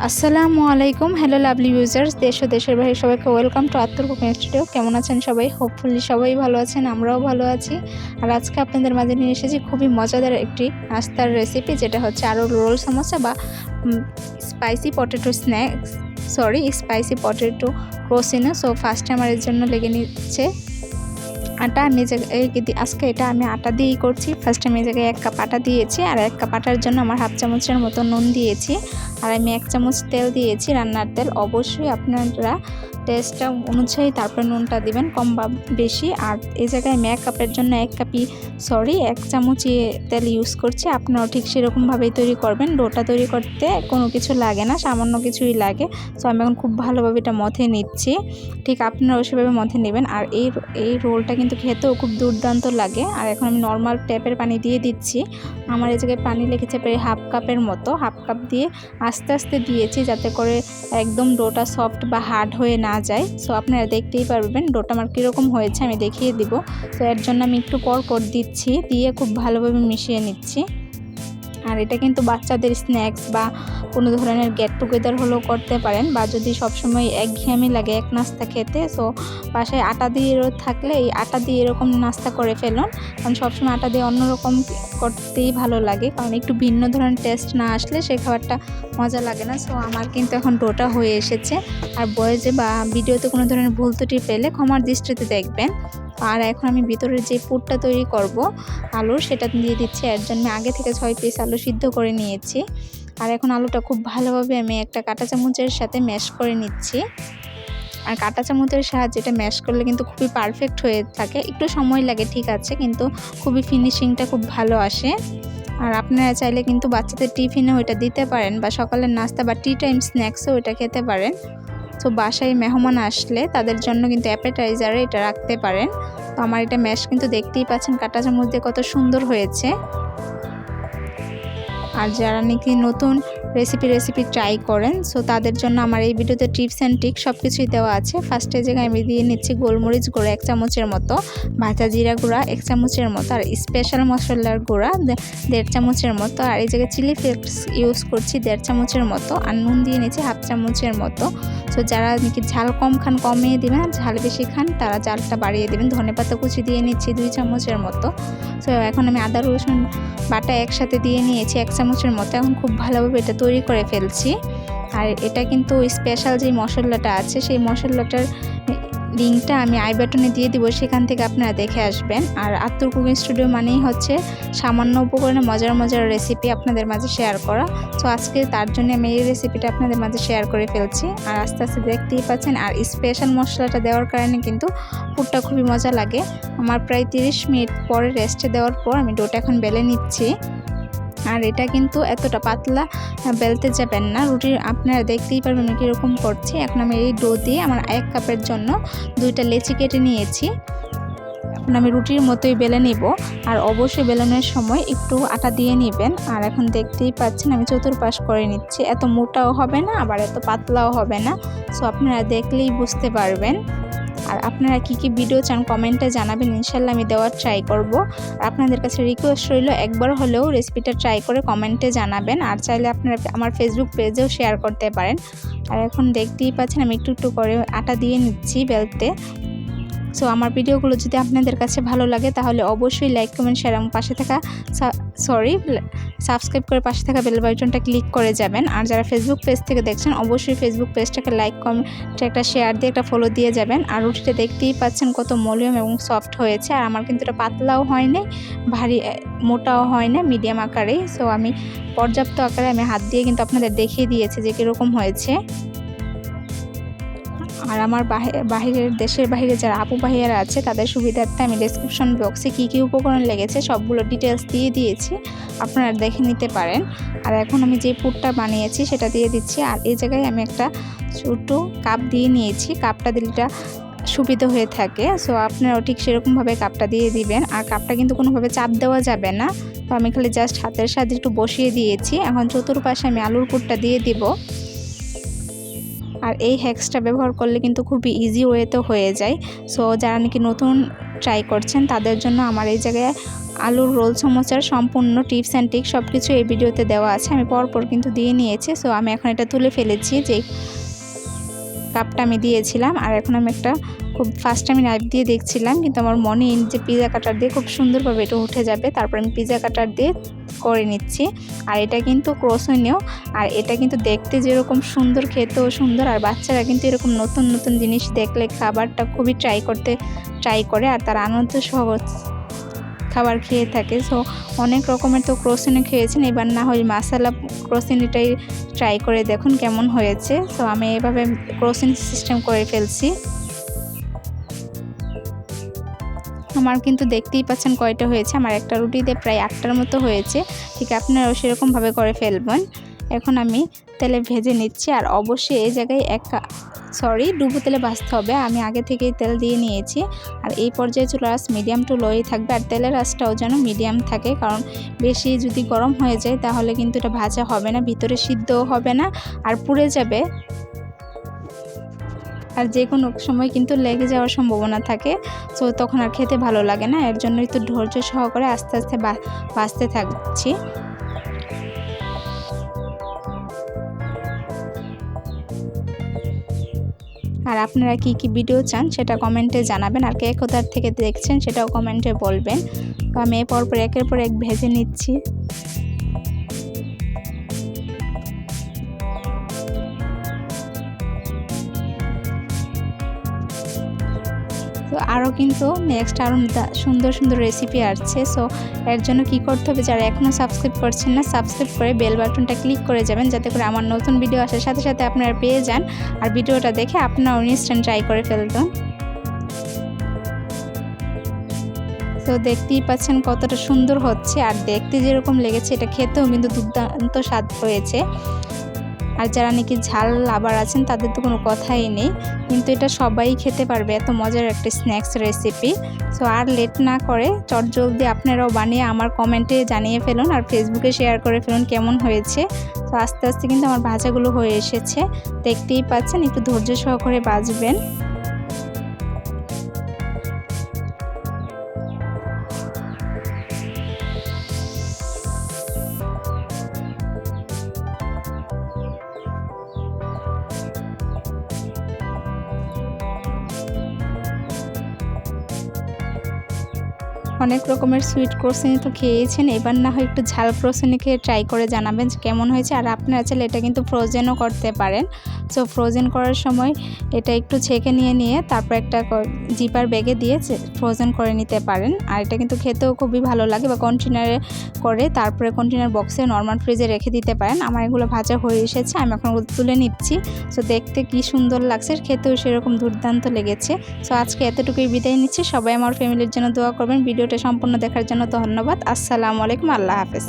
আসসালামু আলাইকুম hello lovely users দেশ ও দেশের বাইরে সবাইকে ওয়েলকাম টু আত্মর কুকিং স্টুডিও কেমন আছেন সবাই? হোপফুলি সবাই ভালো আছেন, আমরাও ভালো আছি। আর আজকে আপনাদের মাঝে নিয়ে এসেছি খুবই মজাদার একটি নাস্তার রেসিপি যেটা হচ্ছে আরও রোল সমোসা বা spicy potato snacks sorry spicy potato ক্রোসিনো so ফার্স্টে আমার এর জন্য লেগে নিচ্ছে আটা। আমি এই- আজকে এটা আমি আটা দিয়েই করছি। ফার্স্ট আমি এই জায়গায় এক কাপ আটা দিয়েছি। আর এক কাপ আটার জন্য আমার হাফ চামচের মতো নুন দিয়েছি। আর আমি এক চামচ তেল দিয়েছি, রান্নার তেল। অবশ্যই আপনারা টেস্টটা অনুযায়ী তারপরে নুনটা দিবেন, কম বা বেশি। আর এই জায়গায় আমি এক কাপের জন্য এক কাপই সরি এক চামচই তেল ইউজ করছি। আপনারাও ঠিক সেরকমভাবেই তৈরি করবেন। ডোটা তৈরি করতে কোনো কিছু লাগে না, সামান্য কিছুই লাগে। সো আমি এখন খুব ভালোভাবে এটা মথে নিচ্ছি। ঠিক আপনারাও সেভাবে মথে নেবেন। আর এই এই রোলটা কিন্তু খেতেও খুব দুর্দান্ত লাগে। আর এখন আমি নর্মাল ট্যাপের পানি দিয়ে দিচ্ছি। আমার এই জায়গায় পানি লেগেছে প্রায় হাফ কাপের মতো। হাফ কাপ দিয়ে আস্তে আস্তে দিয়েছি যাতে করে একদম ডোটা সফট বা হার্ড হয়ে না যায়। সো আপনারা দেখতেই পারবেন ডোটা আমার কীরকম হয়েছে, আমি দেখিয়ে দিব। তো এর জন্য আমি একটু পর কর দিচ্ছি, দিয়ে খুব ভালোভাবে মিশিয়ে নিচ্ছি। আর এটা কিন্তু বাচ্চাদের স্ন্যাক্স বা কোনো ধরনের গেট টুগেদার হলেও করতে পারেন বা যদি সবসময় একঘেয়েমি লাগে এক নাস্তা খেতে সো বাসায় আটা দিয়ে থাকলে এই আটা দিয়ে এরকম নাস্তা করে ফেলুন। কারণ সবসময় আটা দিয়ে অন্যরকম করতেই ভালো লাগে, কারণ একটু ভিন্ন ধরনের টেস্ট না আসলে সেই খাবারটা মজা লাগে না। সো আমার কিন্তু এখন ডোটা হয়ে এসেছে। আর বয়েজে বা ভিডিওতে কোনো ধরনের ভুল ত্রুটি পেলে ক্ষমার দৃষ্টিতে দেখবেন। আর এখন আমি ভিতরের যে পুরটা তৈরি করব আলুর সেটা দিয়ে দিচ্ছি এর জন্য আগে থেকে ছয় পিস আলু সিদ্ধ করে নিয়েছি। আর এখন আলুটা খুব ভালোভাবে আমি একটা কাঁটা চামচের সাথে ম্যাশ করে নিচ্ছি। আর কাঁটা চামচের সাহায্যে এটা ম্যাশ করলে কিন্তু খুবই পারফেক্ট হয়ে থাকে। একটু সময় লাগে, ঠিক আছে, কিন্তু খুবই ফিনিশিংটা খুব ভালো আসে। আর আপনারা চাইলে কিন্তু বাচ্চাদের টিফিনেও এটা দিতে পারেন বা সকালের নাস্তা বা টি টাইম স্ন্যাক্সেও এটা খেতে পারেন। তো বাসায় মেহমান আসলে তাদের জন্য কিন্তু অ্যাপেটাইজারে এটা রাখতে পারেন। তো আমার এটা ম্যাশ কিন্তু দেখতেই পাচ্ছেন কাটা চামচ দিয়ে কত সুন্দর হয়েছে। আর যারা নাকি নতুন রেসিপি রেসিপি ট্রাই করেন। সো তাদের জন্য আমার এই ভিডিওতে টিপস অ্যান্ড ট্রিক সব কিছুই দেওয়া আছে। ফার্স্টে জায়গায় আমি দিয়ে নিচ্ছি গোলমরিচ গুঁড়ো, এক চামচের মতো ভাজা জিরা গুঁড়া, এক চামচের মতো, আর স্পেশাল মশলার গুঁড়া দেড় চামচের মতো, আর এই জায়গায় চিলি ফ্লেক্স ইউজ করছি, দেড় চামচের মতো, আর নুন দিয়ে নিচ্ছি হাফ চামচের মতো। সো যারা নাকি ঝাল কম খান কমিয়ে দেবেন আর ঝাল বেশি খান, তারা ঝালটা বাড়িয়ে দেবেন। ধনে পাতা কুচি দিয়ে নিচ্ছি দুই চামচের মতো। সো এখন আমি আদা রসুন বাটা একসাথে দিয়ে নিয়েছি, এক চামচের মতো। এখন খুব ভালোভাবে এটা তৈরি করে ফেলছি। আর এটা কিন্তু স্পেশাল যে মশলাটা আছে, সেই মশলাটার লিঙ্কটা আমি আই বাটনে দিয়ে দিব, সেখান থেকে আপনারা দেখে আসবেন। আর আত্মর কুকিং স্টুডিও মানেই হচ্ছে সামান্য উপকরণে মজার মজার রেসিপি আপনাদের মাঝে শেয়ার করা। তো আজকে তার জন্য আমি এই রেসিপিটা আপনাদের মাঝে শেয়ার করে ফেলছি। আর আস্তে আস্তে দেখতেই পাচ্ছেন, আর স্পেশাল মশলাটা দেওয়ার কারণে কিন্তু পুরটা খুবই মজা লাগে। আমার প্রায় তিরিশ মিনিট পরে রেস্টে দেওয়ার পর আমি ডোটা এখন বেলে নিচ্ছি। আর এটা কিন্তু এতটা পাতলা বেলতে যাবেন না। রুটির আপনারা দেখতেই পারবেন কীরকম করছি। এখন আমি এই ডো দিয়ে আমার এক কাপের জন্য দুইটা লেচি কেটে নিয়েছি। এখন আমি রুটির মতোই বেলে নিব। আর অবশ্যই বেলানোর সময় একটু আটা দিয়ে নেবেন। আর এখন দেখতেই পাচ্ছেন আমি চতুর্পাশ করে নিচ্ছি। এত মোটাও হবে না, আবার এত পাতলাও হবে না। সো আপনারা দেখলেই বুঝতে পারবেন। আর আপনারা কি কি ভিডিও চান কমেন্টে জানাবেন, ইনশাল্লাহ আমি দেওয়ার ট্রাই করব। আর আপনাদের কাছে রিকোয়েস্ট রইল, একবার হলেও রেসিপিটা ট্রাই করে কমেন্টে জানাবেন, আর চাইলে আপনারা আমার ফেসবুক পেজেও শেয়ার করতে পারেন। আর এখন দেখতেই পাচ্ছেন, আমি একটু একটু করে আটা দিয়ে নিচ্ছি বেলতে। সো আমার ভিডিওগুলো যদি আপনাদের কাছে ভালো লাগে, তাহলে অবশ্যই লাইক কমেন্ট শেয়ার এবং পাশে থাকা সরি সাবস্ক্রাইব করে পাশে থাকা বেল বাটনটা ক্লিক করে যাবেন। আর যারা ফেসবুক পেজ থেকে দেখছেন, অবশ্যই ফেসবুক পেজটাকে লাইক কমেন্ট একটা শেয়ার দিয়ে একটা ফলো দিয়ে যাবেন। আর রুটিটা দেখতেই পাচ্ছেন কত মলিয়ম এবং সফট হয়েছে। আর আমার কিন্তু এটা পাতলাও হয়নি, ভারী মোটাও হয় না মিডিয়াম আকারেই। সো আমি পর্যাপ্ত আকারে আমি হাত দিয়ে কিন্তু আপনাদের দেখিয়ে দিয়েছি যে কীরকম হয়েছে। আর আমার বাহি- বাহিরের দেশের বাইরে যারা আপু ভাইয়ারা আছে, তাদের সুবিধার্থে আমি ডেসক্রিপশন বক্সে কী কী উপকরণ লেগেছে সবগুলো ডিটেলস দিয়ে দিয়েছি। আপনারা দেখে নিতে পারেন। আর এখন আমি যে পুরটা বানিয়েছি, সেটা দিয়ে দিচ্ছি। আর এই জায়গায় আমি একটা ছোটো কাপ দিয়ে নিয়েছি। কাপটা দিলে এটা সুবিধা হয়ে থাকে। সো আপনারাও ঠিক সেরকমভাবে কাপটা দিয়ে দিবেন। আর কাপটা কিন্তু কোনোভাবে চাপ দেওয়া যাবে না। তো আমি খালি জাস্ট হাতের সাথে একটু বসিয়ে দিয়েছি। এখন চতুর্পাশে আমি আলুর পুরটা দিয়ে দিব। আর এই হ্যাক্সটা ব্যবহার করলে কিন্তু খুবই ইজি ওয়েতে হয়ে যায়। সো যারা নাকি নতুন ট্রাই করছেন, তাদের জন্য আমার এই জায়গায় আলুর রোল সমোসার সম্পূর্ণ টিপস অ্যান্ড টিক সব কিছু এই ভিডিওতে দেওয়া আছে। আমি পরপর কিন্তু দিয়ে নিয়েছি। সো আমি এখন এটা তুলে ফেলেছি যে কাপটা আমি দিয়েছিলাম। আর এখন আমি একটা খুব ফার্স্ট আমি নাইফ দিয়ে দেখছিলাম, কিন্তু আমার মনে যে পিজা কাটার দিয়ে খুব সুন্দরভাবে এটা উঠে যাবে। তারপর আমি পিজা কাটার দিয়ে করে নিচ্ছি। আর এটা কিন্তু ক্রোসনীয় আর এটা কিন্তু দেখতে যেরকম সুন্দর, খেতেও সুন্দর। আর বাচ্চারা কিন্তু এরকম নতুন নতুন জিনিস দেখলে খাবারটা খুবই ট্রাই করতে ট্রাই করে। আর তার আনন্দ সহ খাবার খেয়ে থাকে। সো অনেক রকমের তো ক্রোসিনি খেয়েছেন। এবার না হয় মাসালা ক্রোসিনিটাই ট্রাই করে দেখুন কেমন হয়েছে। তো আমি এভাবে ক্রোসিন সিস্টেম করে ফেলছি। আমার কিন্তু দেখতেই পাচ্ছেন কয়টা হয়েছে। আমার একটা রুটিতে প্রায় আটটার মতো হয়েছে। ঠিক আপনারাও সেরকমভাবে করে ফেলবেন। এখন আমি তেলে ভেজে নিচ্ছি আর অবশ্যই এই জায়গায় এক সরি ডুবো তেলে ভাজতে হবে। আমি আগে থেকেই তেল দিয়ে নিয়েছি। আর এই পর্যায়ে চুলার আঁচ মিডিয়াম টু লোই থাকবে। আর তেলের আঁচটাও যেন মিডিয়াম থাকে। কারণ বেশি যদি গরম হয়ে যায়, তাহলে কিন্তু এটা ভাজা হবে না, ভিতরে সিদ্ধও হবে না আর পুড়ে যাবে। আর যে কোনো সময় কিন্তু লেগে যাওয়ার সম্ভাবনা থাকে। সো তখন আর খেতে ভালো লাগে না। এর জন্যই তো ধৈর্য সহকারে আস্তে আস্তে বাঁচতে থাকছি। আর আপনারা কি কি ভিডিও চান সেটা কমেন্টে জানাবেন। আর কে কোথার থেকে দেখছেন সেটাও কমেন্টে বলবেন। তো আমি পরপর একের পর এক ভেজে নিচ্ছি। তো আরও কিন্তু নেক্সট আরও সুন্দর সুন্দর রেসিপি আসছে। সো এর জন্য কি করতে হবে, যারা এখনও সাবস্ক্রাইব করছেন না সাবস্ক্রাইব করে বেল বাটনটা ক্লিক করে যাবেন, যাতে করে আমার নতুন ভিডিও আসার সাথে সাথে আপনারা পেয়ে যান। আর ভিডিওটা দেখে আপনারাও ইনস্ট্যান্ট ট্রাই করে ফেলতেন তো দেখতেই পাচ্ছেন কতটা সুন্দর হচ্ছে। আর দেখতে যেরকম লেগেছে, এটা খেতেও কিন্তু দুর্দান্ত স্বাদ হয়েছে। আর যারা নাকি ঝাল লাভার আছেন, তাদের তো কোনো কথাই নেই। কিন্তু এটা সবাই খেতে পারবে, এত মজার একটা স্ন্যাক্স রেসিপি সো আর লেট না করে, চট জলদি আপনারাও বানিয়ে আমার কমেন্টে জানিয়ে ফেলুন আর ফেসবুকে শেয়ার করে ফেলুন কেমন হয়েছে। তো আস্তে আস্তে কিন্তু আমার ভাজাগুলো হয়ে এসেছে। দেখতেই পাচ্ছেন, একটু ধৈর্য সহকারে বাজবেন অনেক রকমের সুইট ক্রোসেনি তো খেয়েছেন, এবার না হয় একটু ঝাল ক্রোসেনি খেয়ে ট্রাই করে জানাবেন কেমন হয়েছে। আর আপনারা চাইলে এটা কিন্তু ফ্রোজেনও করতে পারেন। সো ফ্রোজেন করার সময় এটা একটু ছেঁকে নিয়ে নিয়ে তারপর একটা জিপার ব্যাগে দিয়ে ফ্রোজেন করে নিতে পারেন। আর এটা কিন্তু খেতেও খুবই ভালো লাগে বা কন্টেনারে করে তারপরে কন্টেনার বক্সে নর্মাল ফ্রিজে রেখে দিতে পারেন। আমার এগুলো ভাজা হয়ে এসেছে, আমি এখন তুলে নিচ্ছি। সো দেখতে কি সুন্দর লাগছে, খেতেও সেরকম দুর্দান্ত লেগেছে। সো আজকে এতটুকুই বিদায় নিচ্ছি। সবাই আমার ফ্যামিলির জন্য দোয়া করবেন। ভিডিও ভিডিওটা সম্পূর্ণ দেখার জন্য ধন্যবাদ। আসসালামু আলাইকুম আল্লাহ হাফেজ।